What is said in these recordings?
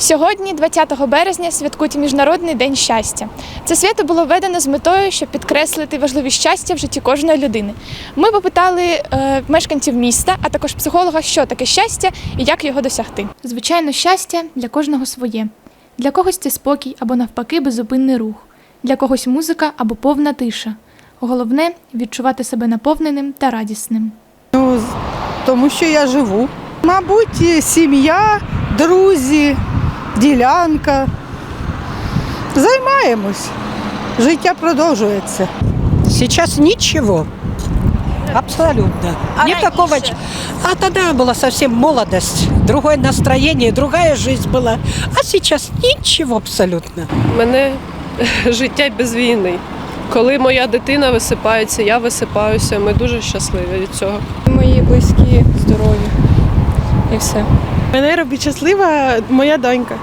Сьогодні, 20 березня, святкують Міжнародний день щастя. Це свято було введено з метою, щоб підкреслити важливість щастя в житті кожної людини. Ми попитали е, мешканців міста, а також психолога, що таке щастя і як його досягти. Звичайно, щастя для кожного своє. Для когось це спокій або навпаки беззупинний рух, для когось музика або повна тиша. Головне відчувати себе наповненим та радісним. Ну, тому що я живу. Мабуть, сім'я, друзі, ділянка. Займаємось. Життя продовжується. Сейчас ничего. Абсолютно. Никакого. ч- А тогда была совсем молодость, другое настроение, другая жизнь была. А сейчас ничего абсолютно. мене життя без війни. Коли моя дитина висипається, я висипаюся. Ми дуже щасливі від цього. Мої близькі здорові. І все. Мене робить щаслива моя донька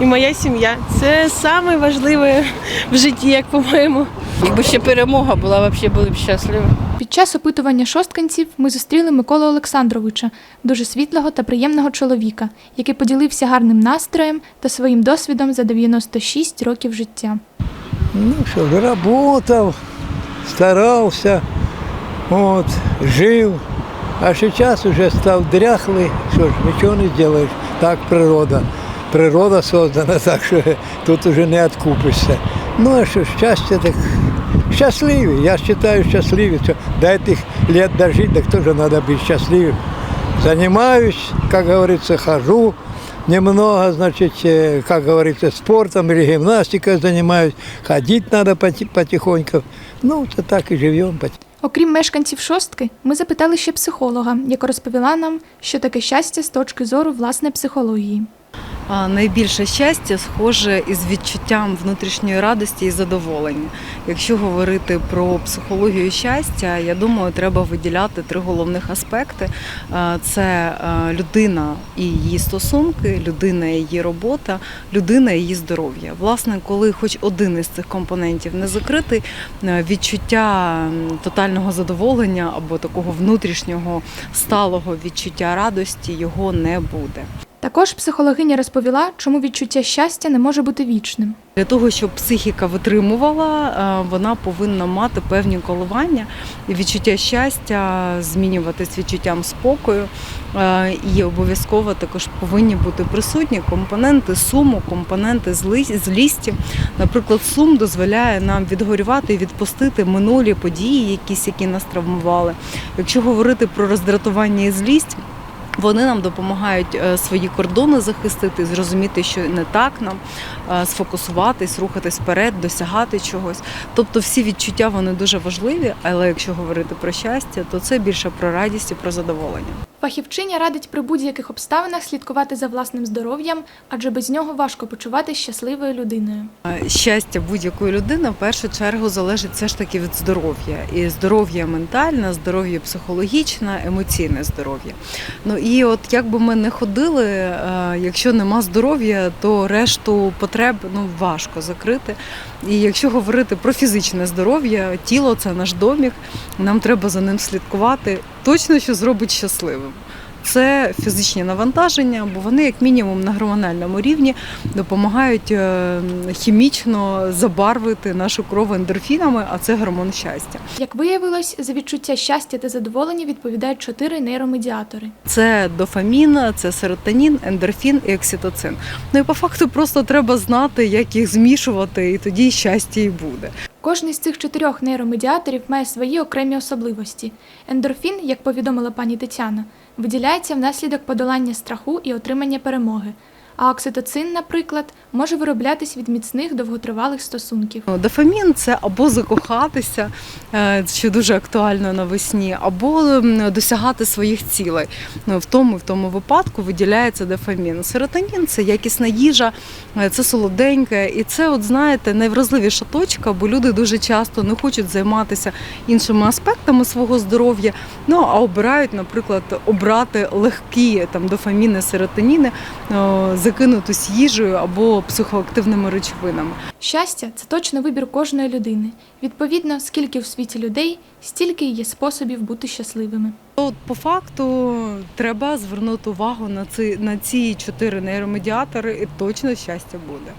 і моя сім'я. Це саме важливе в житті, як по-моєму. Якби ще перемога була, взагалі були б щасливі. Під час опитування шостканців ми зустріли Миколу Олександровича, дуже світлого та приємного чоловіка, який поділився гарним настроєм та своїм досвідом за 96 років життя. Ну что, ж, работал, старался, вот, А сейчас уже стал дряхлый, что ж, ничего не сделаешь. Так природа. Природа создана, так что тут уже не откупишься. Ну а что, счастье так счастливый. Я считаю счастливый. Что до этих лет дожить, так тоже надо быть счастливым. Занимаюсь, как говорится, хожу немного, значит, э, как говорится, спортом или гимнастикой занимаюсь. Ходить надо поти- потихоньку. Ну, то так и живем. потихоньку. Окрім мешканців шостки, ми запитали ще психолога, яка розповіла нам, що таке щастя з точки зору власне психології. Найбільше щастя схоже із відчуттям внутрішньої радості і задоволення. Якщо говорити про психологію щастя, я думаю, треба виділяти три головних аспекти: це людина і її стосунки, людина і її робота, людина і її здоров'я. Власне, коли хоч один із цих компонентів не закритий, відчуття тотального задоволення або такого внутрішнього сталого відчуття радості його не буде. Також психологиня розповіла, чому відчуття щастя не може бути вічним. Для того, щоб психіка витримувала, е, вона повинна мати певні коливання відчуття щастя змінюватись відчуттям спокою. Е, І обов'язково також повинні бути присутні компоненти суму, компоненти злісті. Наприклад, сум дозволяє нам відгорювати і відпустити минулі події, якісь, які нас травмували. Якщо говорити про роздратування і злість. Вони нам допомагають е, свої кордони захистити, зрозуміти, що не так нам, е, сфокусуватись, рухатись вперед, досягати чогось. Тобто всі відчуття вони дуже важливі, але якщо говорити про щастя, то це більше про радість і про задоволення. Фахівчиня радить при будь-яких обставинах слідкувати за власним здоров'ям, адже без нього важко почуватися щасливою людиною. Щастя будь-якої людини в першу чергу залежить все ж таки від здоров'я. І здоров'я ментальне, здоров'я психологічне, емоційне здоров'я. Ну і от як би ми не ходили, е, якщо нема здоров'я, то решту потреб ну важко закрити. І якщо говорити про фізичне здоров'я, тіло це наш домік, нам треба за ним слідкувати. Точно що зробить щасливим. Це фізичні навантаження, бо вони, як мінімум, на гормональному рівні допомагають е, хімічно забарвити нашу кров ендорфінами, а це гормон щастя. Як виявилось, за відчуття щастя та задоволення відповідають чотири нейромедіатори. Це дофамін, це серотонін, ендорфін і окситоцин. Ну і по факту просто треба знати, як їх змішувати, і тоді щастя і буде. Кожний з цих чотирьох нейромедіаторів має свої окремі особливості. Ендорфін, як повідомила пані Тетяна, виділяється внаслідок подолання страху і отримання перемоги. А окситоцин, наприклад, може вироблятись від міцних довготривалих стосунків. Дофамін це або закохатися, е, що дуже актуально навесні, або досягати своїх цілей. Ну, в тому в тому випадку виділяється дофамін. Серотонін це якісна їжа, е, це солоденьке, і це, от знаєте, найвразливіша точка, бо люди дуже часто не хочуть займатися іншими аспектами свого здоров'я. Ну а обирають, наприклад, обрати легкі там дофаміни, серотоніни, закинутись їжею або психоактивними речовинами. Щастя це точно вибір кожної людини. Відповідно, скільки в світі людей, стільки є способів бути щасливими. От по факту треба звернути увагу на ці на ці чотири нейромедіатори, і точно щастя буде.